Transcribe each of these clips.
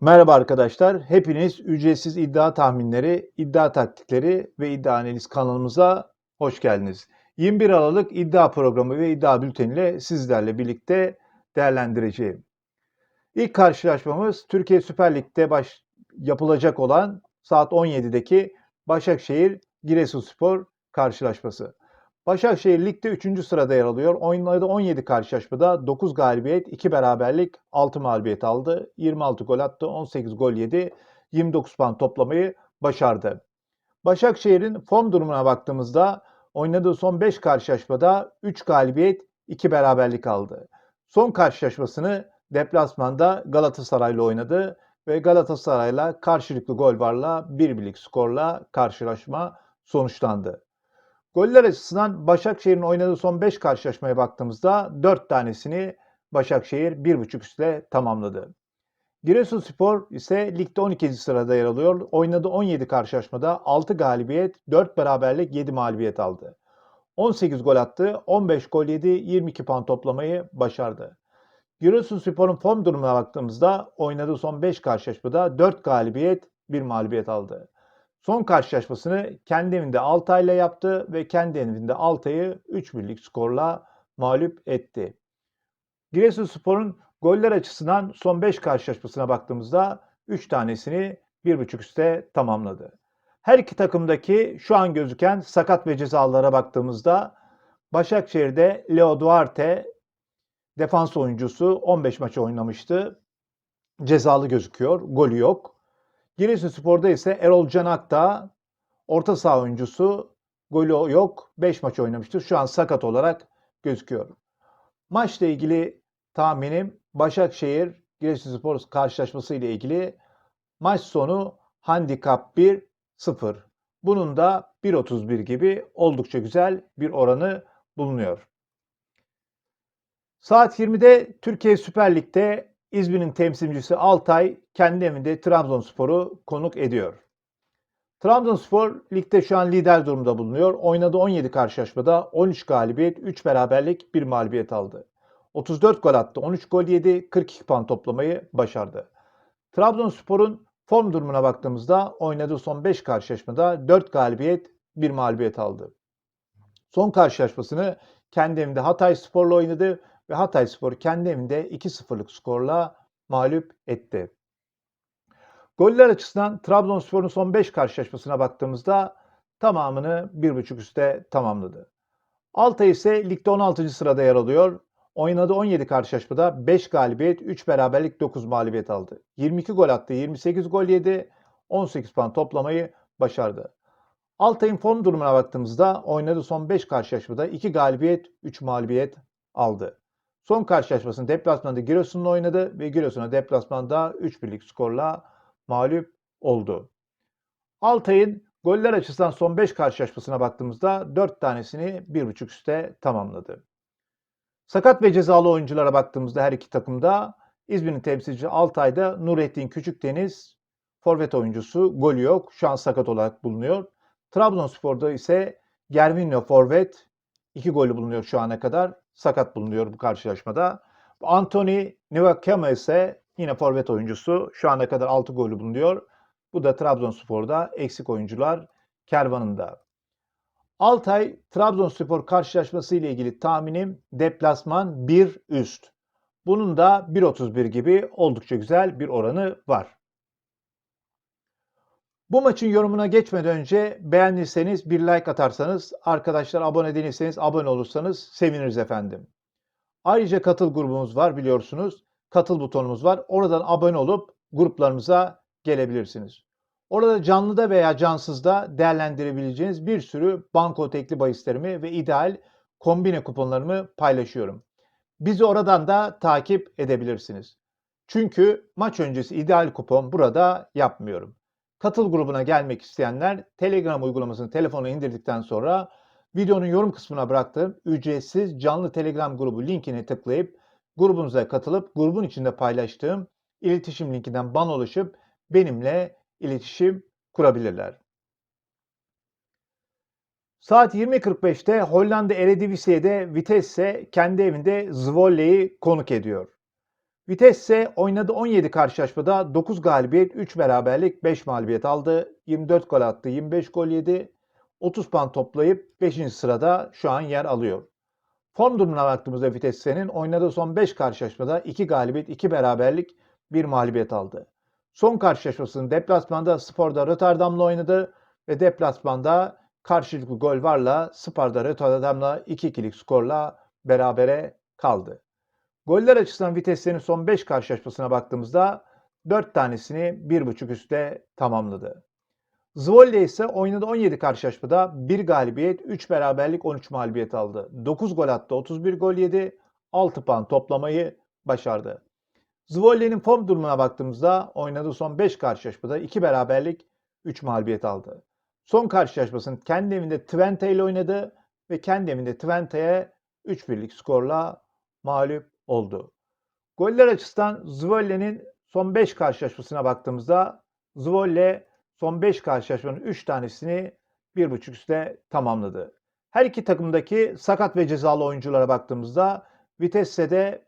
Merhaba arkadaşlar. Hepiniz ücretsiz iddia tahminleri, iddia taktikleri ve iddia analiz kanalımıza hoş geldiniz. 21 Aralık iddia programı ve iddia bülteniyle sizlerle birlikte değerlendireceğim. İlk karşılaşmamız Türkiye Süper Lig'de baş, yapılacak olan saat 17'deki Başakşehir Giresunspor karşılaşması. Başakşehir ligde 3. sırada yer alıyor. Oynadığı 17 karşılaşmada 9 galibiyet, 2 beraberlik, 6 mağlubiyet aldı. 26 gol attı, 18 gol yedi, 29 puan toplamayı başardı. Başakşehir'in form durumuna baktığımızda oynadığı son 5 karşılaşmada 3 galibiyet, 2 beraberlik aldı. Son karşılaşmasını deplasmanda Galatasaray'la oynadı ve Galatasaray'la karşılıklı gol varla 1-1'lik skorla karşılaşma sonuçlandı. Goller açısından Başakşehir'in oynadığı son 5 karşılaşmaya baktığımızda 4 tanesini Başakşehir 1.5 üstle tamamladı. Giresunspor ise ligde 12. sırada yer alıyor. Oynadığı 17 karşılaşmada 6 galibiyet, 4 beraberlik, 7 mağlubiyet aldı. 18 gol attı, 15 gol yedi, 22 puan toplamayı başardı. Giresunspor'un form durumuna baktığımızda oynadığı son 5 karşılaşmada 4 galibiyet, 1 mağlubiyet aldı. Son karşılaşmasını kendi evinde Altay'la yaptı ve kendi evinde Altay'ı 3 birlik skorla mağlup etti. Giresunspor'un goller açısından son 5 karşılaşmasına baktığımızda 3 tanesini 1.5 üste tamamladı. Her iki takımdaki şu an gözüken sakat ve cezalara baktığımızda Başakşehir'de Leo Duarte defans oyuncusu 15 maç oynamıştı. Cezalı gözüküyor. Golü yok. Giresunspor'da ise Erol Canak da orta saha oyuncusu golü yok. 5 maç oynamıştır. Şu an sakat olarak gözüküyor. Maçla ilgili tahminim Başakşehir Giresunspor karşılaşması ile ilgili maç sonu handikap 1-0. Bunun da 1.31 gibi oldukça güzel bir oranı bulunuyor. Saat 20'de Türkiye Süper Lig'de İzmir'in temsilcisi Altay kendi evinde Trabzonspor'u konuk ediyor. Trabzonspor ligde şu an lider durumda bulunuyor. Oynadığı 17 karşılaşmada 13 galibiyet, 3 beraberlik, 1 mağlubiyet aldı. 34 gol attı, 13 gol yedi, 42 puan toplamayı başardı. Trabzonspor'un form durumuna baktığımızda oynadığı son 5 karşılaşmada 4 galibiyet, 1 mağlubiyet aldı. Son karşılaşmasını kendi evinde Hatay Spor'la oynadı ve Hatay Spor kendi evinde 2-0'lık skorla mağlup etti. Goller açısından Trabzonspor'un son 5 karşılaşmasına baktığımızda tamamını 1.5 üste tamamladı. Altay ise ligde 16. sırada yer alıyor. Oynadığı 17 karşılaşmada 5 galibiyet, 3 beraberlik, 9 mağlubiyet aldı. 22 gol attı, 28 gol yedi, 18 puan toplamayı başardı. Altay'ın form durumuna baktığımızda oynadığı son 5 karşılaşmada 2 galibiyet, 3 mağlubiyet aldı. Son karşılaşmasını deplasmanda Giresun'la oynadı ve Giresun'a deplasmanda 3-1'lik skorla mağlup oldu. Altay'ın goller açısından son 5 karşılaşmasına baktığımızda 4 tanesini 1.5 üste tamamladı. Sakat ve cezalı oyunculara baktığımızda her iki takımda İzmir'in temsilcisi Altay'da Nurettin Küçükdeniz forvet oyuncusu golü yok. Şu an sakat olarak bulunuyor. Trabzonspor'da ise Gervinho forvet 2 golü bulunuyor şu ana kadar. Sakat bulunuyor bu karşılaşmada. Anthony Nivakama ise yine forvet oyuncusu. Şu ana kadar 6 golü bulunuyor. Bu da Trabzonspor'da eksik oyuncular kervanında. Altay Trabzonspor karşılaşması ile ilgili tahminim deplasman 1 üst. Bunun da 1.31 gibi oldukça güzel bir oranı var. Bu maçın yorumuna geçmeden önce beğendiyseniz bir like atarsanız, arkadaşlar abone değilseniz abone olursanız seviniriz efendim. Ayrıca katıl grubumuz var biliyorsunuz. Katıl butonumuz var. Oradan abone olup gruplarımıza gelebilirsiniz. Orada canlıda veya cansızda değerlendirebileceğiniz bir sürü banko tekli bahislerimi ve ideal kombine kuponlarımı paylaşıyorum. Bizi oradan da takip edebilirsiniz. Çünkü maç öncesi ideal kupon burada yapmıyorum. Katıl grubuna gelmek isteyenler Telegram uygulamasını telefona indirdikten sonra videonun yorum kısmına bıraktığım ücretsiz canlı Telegram grubu linkine tıklayıp grubunuza katılıp grubun içinde paylaştığım iletişim linkinden bana ulaşıp benimle iletişim kurabilirler. Saat 20.45'te Hollanda Eredivisie'de Vitesse kendi evinde Zvolle'yi konuk ediyor. Vitesse oynadı 17 karşılaşmada 9 galibiyet, 3 beraberlik, 5 mağlubiyet aldı. 24 gol attı, 25 gol yedi. 30 puan toplayıp 5. sırada şu an yer alıyor. Form durumuna baktığımızda Vitesse'nin oynadığı son 5 karşılaşmada 2 galibiyet, 2 beraberlik, 1 mağlubiyet aldı. Son karşılaşmasını deplasmanda Spor'da Rotterdam'la oynadı ve deplasmanda karşılıklı gol varla Sparta Rotterdam'la 2-2'lik skorla berabere kaldı. Goller açısından Vitesse'nin son 5 karşılaşmasına baktığımızda 4 tanesini 1.5 üstte tamamladı. Zwolle ise oynadı 17 karşılaşmada 1 galibiyet, 3 beraberlik, 13 mağlubiyet aldı. 9 gol attı, 31 gol yedi, 6 puan toplamayı başardı. Zwolle'nin form durumuna baktığımızda oynadığı son 5 karşılaşmada 2 beraberlik, 3 mağlubiyet aldı. Son karşılaşmasını kendi evinde Twente ile oynadı ve kendi evinde Twente'ye 3-1'lik skorla mağlup oldu. Goller açısından Zwolle'nin son 5 karşılaşmasına baktığımızda Zwolle son 5 karşılaşmanın 3 tanesini 1.5 üstte tamamladı. Her iki takımdaki sakat ve cezalı oyunculara baktığımızda Vitesse'de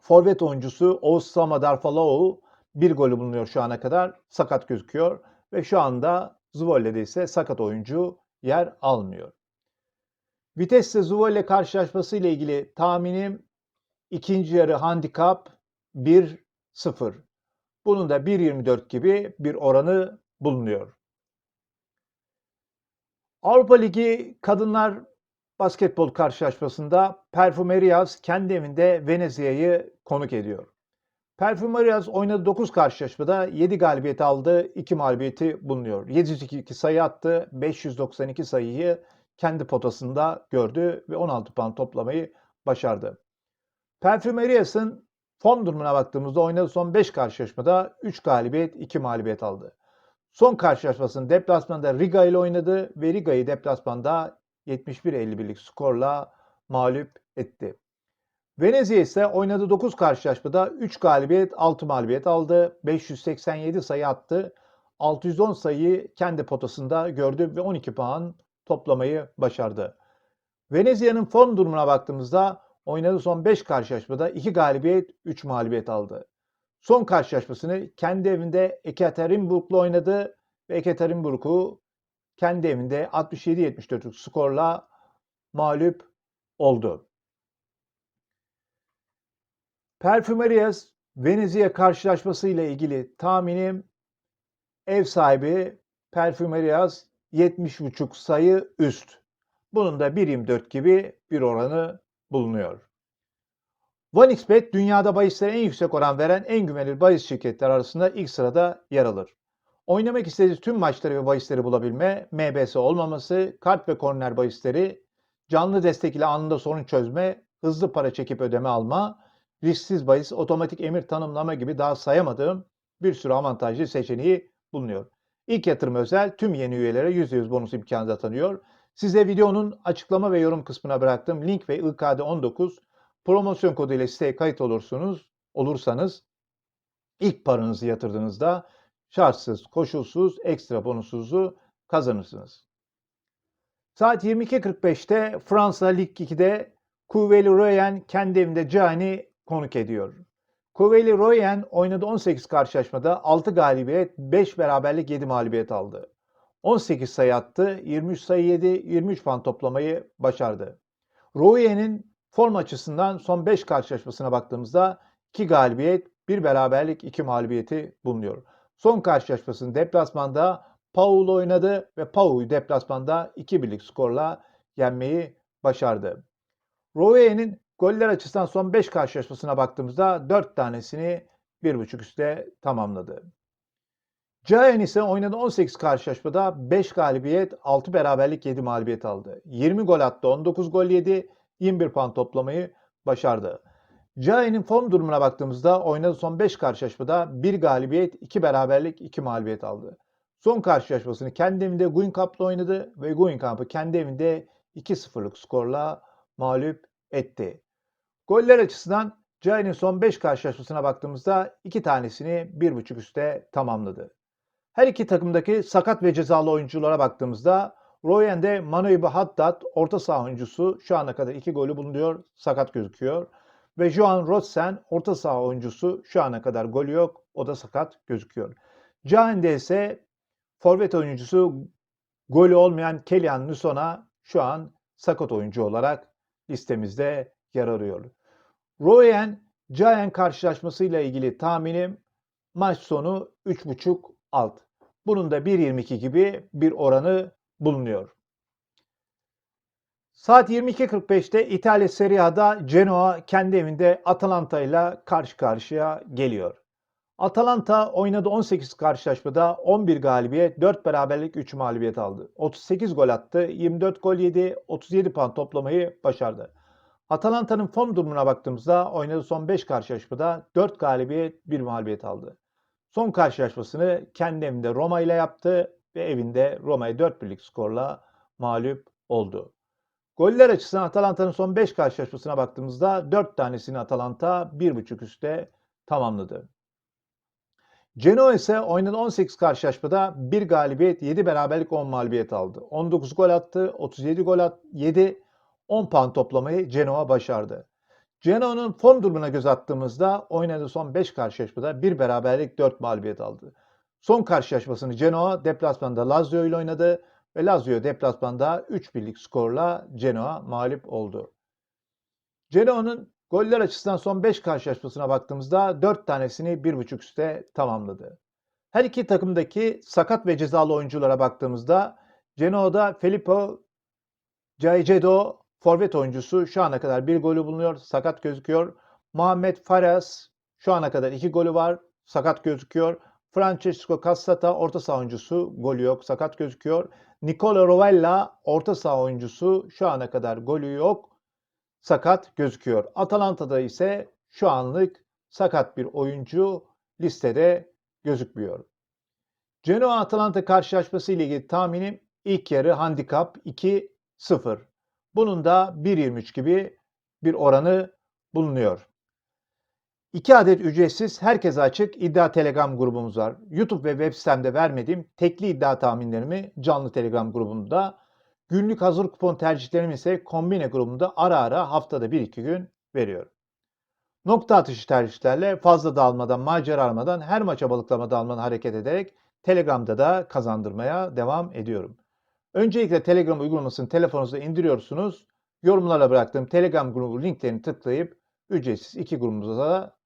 forvet oyuncusu Oğuz Samadarfalao bir golü bulunuyor şu ana kadar. Sakat gözüküyor ve şu anda Zvolle'de ise sakat oyuncu yer almıyor. Vitesse Zvolle karşılaşması ile ilgili tahminim ikinci yarı handikap 1-0. Bunun da 1.24 gibi bir oranı bulunuyor. Avrupa Ligi Kadınlar Basketbol karşılaşmasında Perfumerias kendi evinde Venezia'yı konuk ediyor. Perfumerias oynadı 9 karşılaşmada 7 galibiyet aldı, 2 mağlubiyeti bulunuyor. 702 sayı attı, 592 sayıyı kendi potasında gördü ve 16 puan toplamayı başardı. Perfumerias'ın form durumuna baktığımızda oynadığı son 5 karşılaşmada 3 galibiyet, 2 mağlubiyet aldı. Son karşılaşmasını deplasmanda Riga ile oynadı ve Riga'yı deplasmanda 71-51'lik skorla mağlup etti. Venezia ise oynadığı 9 karşılaşmada 3 galibiyet, 6 mağlubiyet aldı. 587 sayı attı. 610 sayıyı kendi potasında gördü ve 12 puan toplamayı başardı. Venezia'nın form durumuna baktığımızda oynadığı son 5 karşılaşmada 2 galibiyet, 3 mağlubiyet aldı. Son karşılaşmasını kendi evinde Ekaterinburg'la oynadı ve Ekaterinburg'u kendi evinde 67-74'lük skorla mağlup oldu. Perfumerias Venezia karşılaşması ile ilgili tahminim ev sahibi Perfumerias 70.5 sayı üst. Bunun da 1.24 gibi bir oranı bulunuyor. OneXBet dünyada bahislere en yüksek oran veren en güvenilir bahis şirketleri arasında ilk sırada yer alır. Oynamak istediğiniz tüm maçları ve bahisleri bulabilme, MBS olmaması, kart ve korner bahisleri, canlı destek ile anında sorun çözme, hızlı para çekip ödeme alma, risksiz bahis, otomatik emir tanımlama gibi daha sayamadığım bir sürü avantajlı seçeneği bulunuyor. İlk yatırım özel tüm yeni üyelere %100 bonus imkanı da tanıyor. Size videonun açıklama ve yorum kısmına bıraktığım link ve IKD19 promosyon kodu ile siteye kayıt olursunuz, olursanız ilk paranızı yatırdığınızda şartsız, koşulsuz, ekstra bonusunuzu kazanırsınız. Saat 22.45'te Fransa Lig 2'de Kuveli Royen kendi evinde Cani konuk ediyor. Kuveli Royen oynadı 18 karşılaşmada 6 galibiyet, 5 beraberlik 7 mağlubiyet aldı. 18 sayı attı, 23 sayı yedi, 23 puan toplamayı başardı. Royen'in form açısından son 5 karşılaşmasına baktığımızda 2 galibiyet, 1 beraberlik, 2 mağlubiyeti bulunuyor. Son karşılaşmasını deplasmanda Paul oynadı ve Paul'u deplasmanda 2-1'lik skorla yenmeyi başardı. Rowe'nin goller açısından son 5 karşılaşmasına baktığımızda 4 tanesini 1.5 üstte tamamladı. Caen ise oynadı 18 karşılaşmada 5 galibiyet, 6 beraberlik, 7 mağlubiyet aldı. 20 gol attı, 19 gol yedi, 21 puan toplamayı başardı. Caen'in form durumuna baktığımızda oynadığı son 5 karşılaşmada 1 galibiyet, 2 beraberlik, 2 mağlubiyet aldı. Son karşılaşmasını kendi evinde Guinkamp'la oynadı ve Guinkamp'ı kendi evinde 2-0'lık skorla mağlup etti. Goller açısından Caen'in son 5 karşılaşmasına baktığımızda 2 tanesini 1.5 üstte tamamladı. Her iki takımdaki sakat ve cezalı oyunculara baktığımızda Royen'de Manuel Haddad orta saha oyuncusu şu ana kadar 2 golü bulunuyor, sakat gözüküyor. Ve Joan Rosen orta saha oyuncusu şu ana kadar golü yok. O da sakat gözüküyor. Cahen'de ise forvet oyuncusu golü olmayan Kellyan Nuson'a şu an sakat oyuncu olarak listemizde yer arıyor. Royen Cahen karşılaşmasıyla ilgili tahminim maç sonu 3.5 alt. Bunun da 1.22 gibi bir oranı bulunuyor. Saat 22.45'te İtalya Serie A'da Genoa kendi evinde Atalanta ile karşı karşıya geliyor. Atalanta oynadı 18 karşılaşmada 11 galibiyet, 4 beraberlik, 3 mağlubiyet aldı. 38 gol attı, 24 gol yedi, 37 puan toplamayı başardı. Atalanta'nın form durumuna baktığımızda oynadığı son 5 karşılaşmada 4 galibiyet, 1 mağlubiyet aldı. Son karşılaşmasını kendi evinde Roma ile yaptı ve evinde Roma'yı 4 birlik skorla mağlup oldu. Goller açısından Atalanta'nın son 5 karşılaşmasına baktığımızda 4 tanesini Atalanta 1.5 üstte tamamladı. Genoa ise oynadığı 18 karşılaşmada 1 galibiyet, 7 beraberlik, 10 mağlubiyet aldı. 19 gol attı, 37 gol attı, 7, 10 puan toplamayı Genoa başardı. Genoa'nın form durumuna göz attığımızda oynadığı son 5 karşılaşmada 1 beraberlik, 4 mağlubiyet aldı. Son karşılaşmasını Genoa deplasmanda Lazio ile oynadı ve Lazio deplasmanda 3 birlik skorla Genoa mağlup oldu. Genoa'nın goller açısından son 5 karşılaşmasına baktığımızda 4 tanesini 1.5 üste tamamladı. Her iki takımdaki sakat ve cezalı oyunculara baktığımızda Genoa'da Filippo Caicedo forvet oyuncusu şu ana kadar bir golü bulunuyor, sakat gözüküyor. Muhammed Faras şu ana kadar iki golü var, sakat gözüküyor. Francesco Cassata orta saha oyuncusu golü yok, sakat gözüküyor. Nicola Rovella orta saha oyuncusu şu ana kadar golü yok, sakat gözüküyor. Atalanta'da ise şu anlık sakat bir oyuncu listede gözükmüyor. Genoa Atalanta karşılaşması ile ilgili tahminim ilk yarı handikap 2-0. Bunun da 1.23 gibi bir oranı bulunuyor. 2 adet ücretsiz herkese açık iddia telegram grubumuz var. YouTube ve web sitemde vermediğim tekli iddia tahminlerimi canlı telegram grubunda, günlük hazır kupon tercihlerimi ise kombine grubunda ara ara haftada 1-2 gün veriyorum. Nokta atışı tercihlerle fazla dağılmadan, macera aramadan, her maça balıklama dalmadan hareket ederek Telegram'da da kazandırmaya devam ediyorum. Öncelikle Telegram uygulamasını telefonunuza indiriyorsunuz. Yorumlara bıraktığım Telegram grubu linklerini tıklayıp ücretsiz iki grubumuza da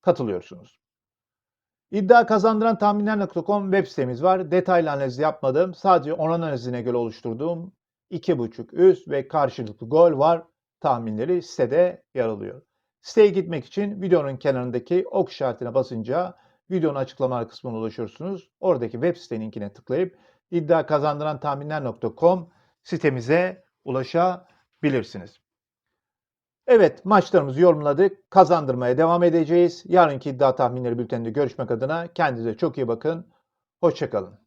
katılıyorsunuz. İddia kazandıran tahminler.com web sitemiz var. Detaylı analiz yapmadığım, sadece oran analizine göre oluşturduğum 2.5 üst ve karşılıklı gol var tahminleri sitede yer alıyor. Siteye gitmek için videonun kenarındaki ok işaretine basınca videonun açıklamalar kısmına ulaşıyorsunuz. Oradaki web site linkine tıklayıp iddia kazandıran tahminler.com sitemize ulaşabilirsiniz. Evet maçlarımızı yorumladık. Kazandırmaya devam edeceğiz. Yarınki iddia tahminleri bülteninde görüşmek adına kendinize çok iyi bakın. Hoşçakalın.